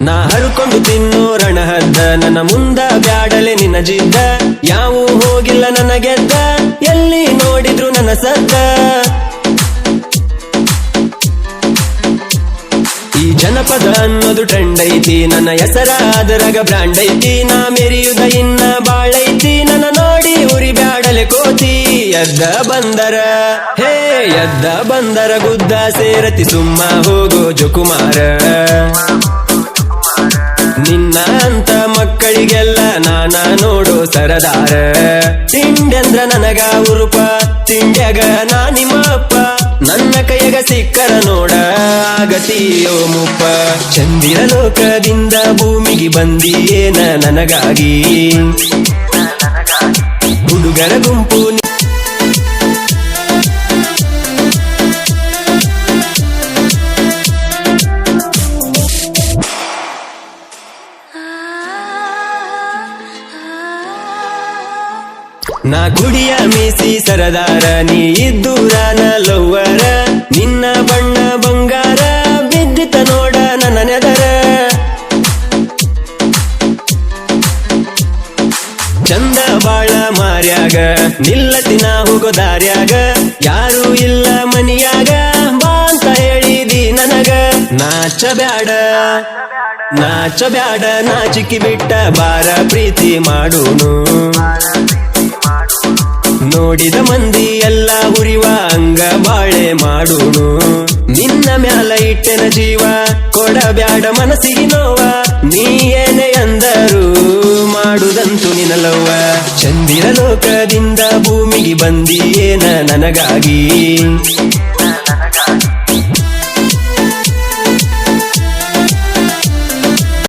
ನಾ ಹರ್ಕೊಂಡು ತಿನ್ನೋ ರಣಹದ್ದ. ನನ್ನ ಮುಂದ ಬ್ಯಾಡಲೆ ನಿನ್ನ ಜಿದ್ದ ಯಾವೂ ಹೋಗಿಲ್ಲ ನನ್ನ ಗೆದ್ದ ಎಲ್ಲಿ ನೋಡಿದ್ರು ನನ್ನ ಸದ್ದ. ಈ ಜನಪದ ಅನ್ನೋದು ಟ್ರೆಂಡ್ ಐತಿ ನನ್ನ ಹೆಸರ ಅದರಾಗ ಬ್ರಾಂಡ್ ಐತಿ ನಾ ಮೆರಿಯುದ ಇನ್ನ ಬಾಳೈತಿ. ನನ್ನ ನೋಡಿ ಉರಿ ಬ್ಯಾಡಲೆ ಕೋತಿ. ಎದ್ದ ಬಂದರ. ಹೇ, ಎದ್ದ ಬಂದರ ಗುದ್ದ ಸೇರತಿ ಸುಮ್ಮ ಹೋಗೋ ಜುಕುಮಾರ. ಮಕ್ಕಳಿಗೆಲ್ಲ ನಾನ ನೋಡು ಸರದಾರ. ತಿಂಡ್ಯಂದ್ರ ನನಗ ಉರುಪ ತಿಂಡ್ಯಾಗ ನಾ ನಿಮ್ಮ ಅಪ್ಪ ನನ್ನ ಕೈಯಾಗ ಸಿಕ್ಕರ ನೋಡ ಆಗತಿಯೋ ಮುಪ್ಪ. ಚಂದಿರ ಲೋಕದಿಂದ ಭೂಮಿಗೆ ಬಂದಿಯೇನ ನನಗಾಗಿ? ಹುಡುಗರ ಗುಂಪು ನಿ- ಗುಡಿಯ ಮೀಸಿ ಸರದಾರ, ನೀ ಇದ್ದು ನಾನ ಲವ್ವರ. ನಿನ್ನ ಬಣ್ಣ ಬಂಗಾರ ಬಿದ್ದಿತ ನೋಡ ನನ್ನ ನೆದರ. ಚಂದ ಬಾಳ ಮಾರ್ಯಾಗ ನಾ ಹೋಗೋ ದಾರ್ಯಾಗ ಯಾರು ಇಲ್ಲ ಮನಿಯಾಗ, ಬಾ ಅಂತ ಹೇಳಿದಿ ನನಗ. ನಾಚ ಬ್ಯಾಡ ನಾಚ ಬ್ಯಾಡ ನಾಚಿಕಿ ಬಿಟ್ಟ ಬಾರ ಪ್ರೀತಿ ಮಾಡೋನು. ನೋಡಿದ ಮಂದಿ ಎಲ್ಲ ಉರಿವ ಅಂಗ ಬಾಳೆ ಮಾಡೋನು ನಿನ್ನ ಮ್ಯಾಲ ಇಟ್ಟೆನ ಜೀವ ಕೊಡಬ್ಯಾಡ ಮನಸ್ಸಿಗೆ ನೋವ. ನೀ ಏನೇ ಅಂದರು ಮಾಡುದಂತು ನಿನಲವ್ವ ಚಂದಿರ ಲೋಕದಿಂದ ಭೂಮಿಗೆ ಬಂದಿಯೇನ ನನಗಾಗಿ?